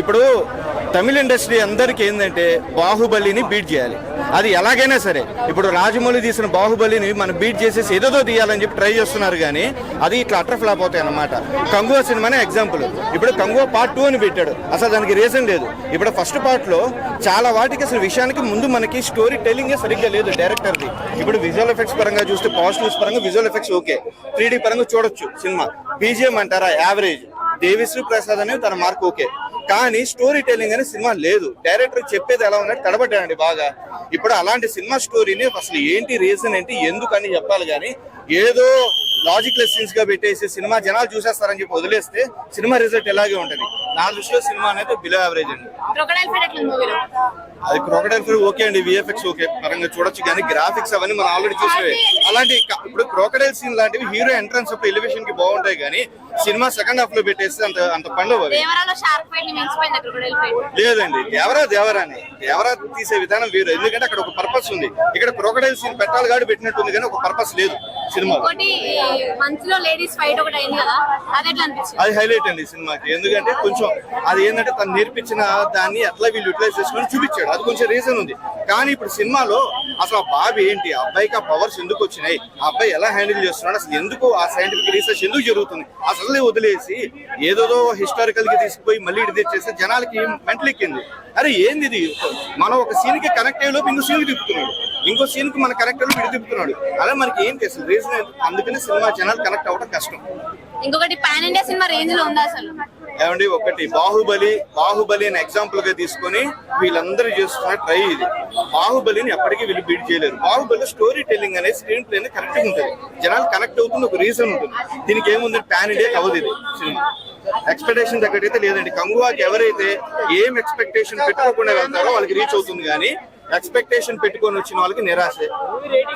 ఇప్పుడు తమిళ ఇండస్ట్రీ అందరికీ ఏంటంటే బాహుబలిని బీట్ చేయాలి. అది ఎలాగైనా సరే. ఇప్పుడు రాజమౌళి తీసిన బాహుబలిని మనం బీట్ చేసేసి ఏదేదో తీయాలని చెప్పి ట్రై చేస్తున్నారు కానీ అది ఇట్లా అట్ర ఫ్లాప్ అవుతాయి అన్నమాట. కంగువ సినిమానే ఎగ్జాంపుల్. ఇప్పుడు కంగువ పార్ట్ టూ అని పెట్టాడు. అసలు దానికి రీజన్ లేదు. ఇప్పుడు ఫస్ట్ పార్ట్లో చాలా వాటికి అసలు విషయానికి ముందు మనకి స్టోరీ టెల్లింగ్ సరిగ్గా లేదు డైరెక్టర్ది ఇప్పుడు విజువల్ ఎఫెక్ట్స్ పరంగా చూస్తే పాజిటివ్స్ పరంగా విజువల్ ఎఫెక్ట్స్ ఓకే. త్రీ పరంగా చూడొచ్చు సినిమా. బీజిఎం అంటారా యావరేజ్ దేవిశ్రీ ప్రసాద్ అని తన మార్క్ ఓకే. కానీ స్టోరీ టెల్లింగ్ అనే సినిమా లేదు. డైరెక్టర్ చెప్పేది ఎలా ఉన్నట్టు తడబడ్డాడండి బాగా. ఇప్పుడు అలాంటి సినిమా స్టోరీని అసలు ఏంటి రీజన్ ఏంటి ఎందుకని చెప్పాలి కానీ ఏదో లాజిక్ లెసన్స్గా పెట్టేసి సినిమా జనాలు చూసేస్తారని చెప్పి వదిలేస్తే సినిమా రిజల్ట్ ఎలాగే ఉంటది? నా దృష్టిలో సినిమా అనేది బిలో యావరేజ్ అండి. అది క్రొకడైల్ ఫిల్ ఓకే అండి విఎఫ్ఎక్స్ ఓకే పరంగా చూడొచ్చు కానీ గ్రాఫిక్స్ అవన్నీ మనం ఆల్రెడీ చూసినవే. అలాంటి ఇప్పుడు క్రొకడైల్ సీన్ లాంటివి హీరో ఎంట్రన్స్ అప్పుడు ఎలివేషన్కి బాగుంటాయి కానీ సినిమా సెకండ్ హాఫ్లో పెట్టేస్తే అంత అంత ఫైట్ లేదండి దేవరా దేవరాని దేవరా తీసే విధానం వేరు ఎందుకంటే అక్కడ ఒక పర్పస్ ఉంది. ఇక్కడ క్రొకడైల్ సీన్ పెట్టాలి కాదు పెట్టినట్టుంది కానీ ఒక పర్పస్ లేదు సినిమా అది హైలైట్ అండి సినిమాకి ఎందుకంటే కొంచెం అది ఏంటంటే తను నేర్పించిన దాన్ని ఎట్లా వీళ్ళు యూటిలైజ్ చేసుకుని చూపించాడు. అది కొంచెం రీజన్ ఉంది. కానీ ఇప్పుడు సినిమాలో అసలు ఆ బాబు ఏంటి? ఆ అబ్బాయికి ఆ పవర్స్ ఎందుకు వచ్చినాయి? ఆ అబ్బాయి ఎలా హ్యాండిల్ చేస్తున్నాడు? అసలు ఎందుకు ఆ సైంటిఫిక్ రీసెర్చ్ ఎందుకు జరుగుతుంది? అసలు వదిలేసి ఏదోదో హిస్టారికల్కి తీసుకుపోయి మళ్ళీ ఇది తెచ్చేస్తే జనాలకి మెంటల్ ఎక్కింది. అరే ఏంది ఇది? మనం ఒక సీన్కి కనెక్ట్ అయ్యే లోపు ఇంకో సీన్కి తిప్పుతున్నాడు. ఇంకో సీన్కి మన కనెక్ట్ అయ్యి విడి తిప్పుతున్నాడు. అలా మనకి ఏం అసలు రీజన్ అందుకని సినిమా జనాలు కనెక్ట్ అవ్వడం కష్టం. ఇంకొకటి పాన్ ఇండియా సినిమా రేంజ్లో ఉందా అసలు? ఏమండి ఒకటి బాహుబలి బాహుబలి అని ఎగ్జాంపుల్గా తీసుకొని వీళ్ళందరూ చేస్తున్న ట్రై ఇది. బాహుబలిని ఎప్పటికీ వీళ్ళు బీట్ చేయలేరు. బాహుబలి స్టోరీ టెల్లింగ్ అనేది స్క్రీన్ ప్లే కరెక్ట్ ఉంటుంది. జనాలు కనెక్ట్ అవుతుంది ఒక రీజన్ ఉంటుంది. దీనికి ఏముంది? పాన్ ఇండియా అవ్వదు ఇది. సినిమా. ఎక్స్పెక్టేషన్ తగ్గట్టయితే లేదండి. కంగువాకి ఎవరైతే ఏం ఎక్స్పెక్టేషన్ పెట్టుకోకుండా వెళ్తారో వాళ్ళకి రీచ్ అవుతుంది కానీ ఎక్స్పెక్టేషన్ పెట్టుకొని వచ్చిన వాళ్ళకి నిరాశే.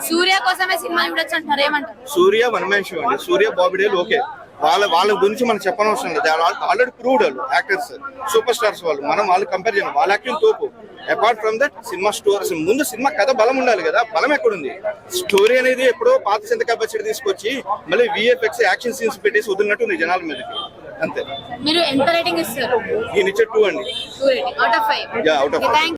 సూర్య కోసమే సినిమా చూడొచ్చు అంటారు ఏమంటారు? సూర్య వన్ మ్యాన్ షో అండి. సూర్య బాబిడేలు ఓకే వాళ్ళ వాళ్ళ గురించి మనం చెప్పనవసరం లేదు. ఆల్రెడీ ప్రూవ్డ్ వాళ్ళు యాక్టర్స్ సూపర్ స్టార్స్ వాళ్ళు. మనం వాళ్ళు కంపేర్ చేయాలి వాళ్ళ యాక్టింగ్ తోపు. Apart from that cinema story ముందు సినిమా కథ బలం ఉండాలి కదా. బలం ఎక్కడుంది? స్టోరీ అనేది ఎప్పుడో పాత చింతకాయ పచ్చడి తీసుకొచ్చి మళ్ళీ విఎఫ్ఎక్స్ యాక్షన్ సీన్స్ పెట్టేసి వదిలినట్టు ఉంది జనాల మీదకి. అంతే. మీరు ఎంత రేటింగ్ ఇస్తారు? ఈయన ఇచ్చే టూ అండి. Two rating out of five